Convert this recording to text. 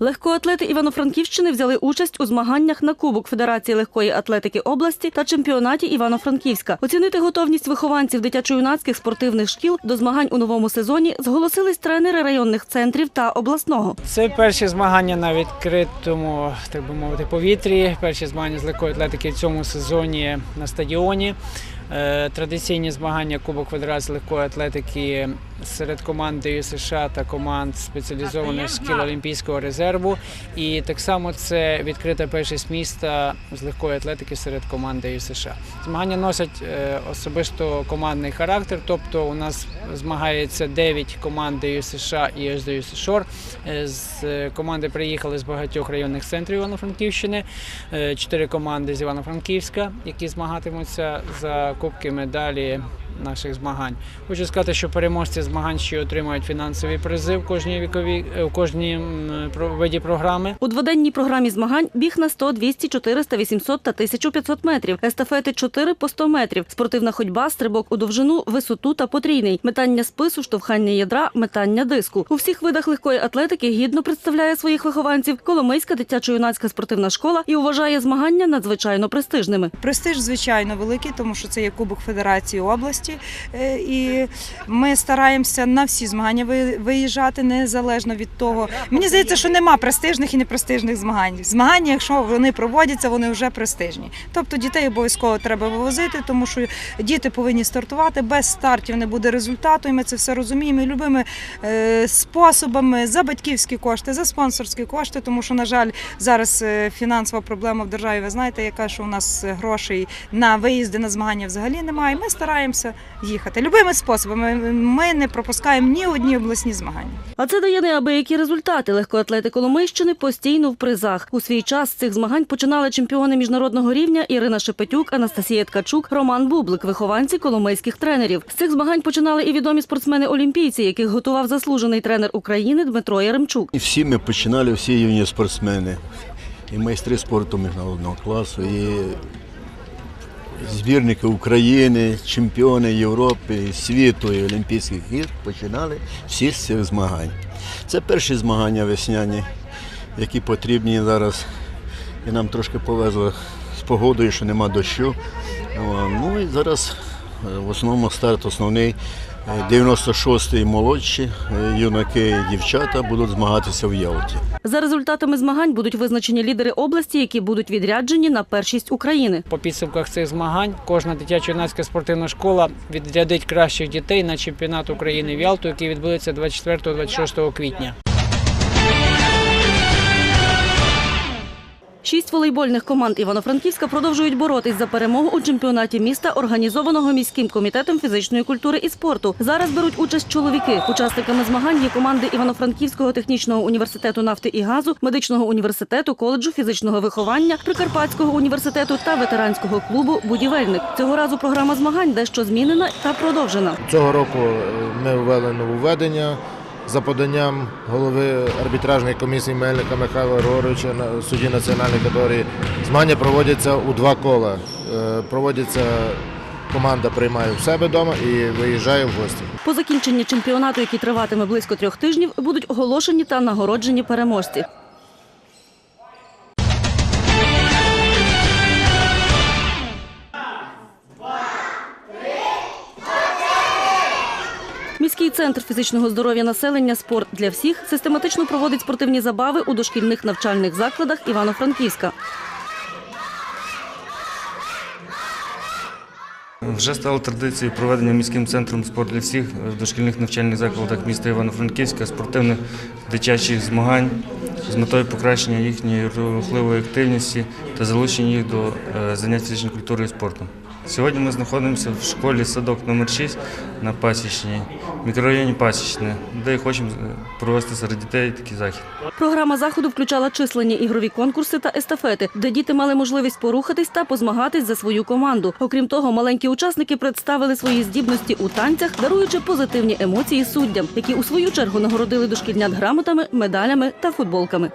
Легкоатлети Івано-Франківщини взяли участь у змаганнях на Кубок Федерації легкої атлетики області та чемпіонаті Івано-Франківська. Оцінити готовність вихованців дитячо-юнацьких спортивних шкіл до змагань у новому сезоні зголосились тренери районних центрів та обласного. Це перші змагання на відкритому, так би мовити, повітрі. Перші змагання з легкої атлетики в цьому сезоні на стадіоні. Е, Традиційні змагання Кубок Федерації легкої атлетики серед команди США та команд спеціалізованих шкіл Олімпійського резерву. І так само це відкрита першість міста з легкої атлетики серед команди США. Змагання носять е, особисто командний характер, тобто у нас змагається 9 команд США і СДЮ Шор. Е, З е, команди приїхали з багатьох районних центрів Івано-Франківщини, чотири команди з Івано-Франківська, які змагатимуться за кубки медалі наших змагань. Хочу сказати, що переможці змагань ще отримають фінансові призи в кожній віковій е, в кожній виді програми. У дводенній програмі змагань біг на 100, 200, 400, 800 та 1500 метрів, естафети 4 по 100 метрів, спортивна ходьба, стрибок у довжину, висоту та потрійний, метання спису, штовхання ядра, метання диску. У всіх видах легкої атлетики гідно представляє своїх вихованців Коломийська дитячо-юнацька спортивна школа і вважає змагання надзвичайно престижними. Престиж, звичайно, великий, тому що це є Кубок Федерації області. Е, І ми стараємося на всі змагання ви- виїжджати незалежно від того. Мені здається, що нема престижних і непрестижних змагань. Змагання, якщо вони проводяться, вони вже престижні. Тобто дітей обов'язково треба вивозити, тому що діти повинні стартувати. Без стартів не буде результату. І ми це все розуміємо. І любими е, способами за батьківські кошти, за спонсорські кошти, тому що, на жаль, зараз е, фінансова проблема в державі. Ви знаєте, яка що у нас грошей на виїзди на змагання взагалі немає. Ми стараємося їхати любими способами. Ми не пропускаємо ні одні обласні змагання. А це дає неабиякі результати. Легкоатлети Коломийщини постійно в призах. У свій час з цих змагань починали чемпіони міжнародного рівня Ірина Шепетюк, Анастасія Ткачук, Роман Бублик, вихованці коломийських тренерів. З цих змагань починали і відомі спортсмени-олімпійці, яких готував заслужений тренер України Дмитро Яремчук. І всі ми починали, всі юні спортсмени, і майстри спорту міжнародного класу, і збірники України, чемпіони Європи, світу і Олімпійських ігор починали всі з цих змагань. Це перші змагання весняні, які потрібні зараз. І нам трошки повезло з погодою, що нема дощу. Ну і зараз е, в основному старт основний. Е, 96-й молодші е, юнаки і дівчата будуть змагатися в Ялті. За результатами змагань будуть визначені лідери області, які будуть відряджені на першість України. По підсумках цих змагань кожна дитячо-юнацька спортивна школа відрядить кращих дітей на чемпіонат України в Ялту, який відбудеться 24-26 квітня. Шість волейбольних команд Івано-Франківська продовжують боротись за перемогу у чемпіонаті міста, організованого міським комітетом фізичної культури і спорту. Зараз беруть участь чоловіки. Учасниками змагань є команди Івано-Франківського технічного університету нафти і газу, медичного університету, коледжу фізичного виховання, Прикарпатського університету та ветеранського клубу Будівельник. Цього разу програма змагань дещо змінена та продовжена. Цього року е, ми ввели нововведення за поданням голови арбітражної комісії Мельника Михайла Григоровича на суді національної категорії. Змагання проводяться у два кола. Е, Проводяться команда приймає в себе вдома і виїжджає в гості. По закінченні чемпіонату, який триватиме близько трьох тижнів, будуть оголошені та нагороджені переможці. Міський центр фізичного здоров'я населення Спорт для всіх систематично проводить спортивні забави у дошкільних навчальних закладах Івано-Франківська. Вже стало традицією проведення міським центром спорт для всіх в дошкільних навчальних закладах міста Івано-Франківська спортивних дитячих змагань з метою покращення їхньої рухливої активності та залучення їх до е, занять фізичною культурою і спортом. Сьогодні ми знаходимося в школі садок номер 6 на Пасічній, мікрорайоні Пасічне, де хочемо е, провести серед дітей такий захід. Програма заходу включала численні ігрові конкурси та естафети, де діти мали можливість порухатись та позмагатись за свою команду. Окрім того, маленькі учасники представили свої здібності у танцях, даруючи позитивні емоції суддям, які у свою чергу нагородили дошкільнят грамотами, медалями та футболками.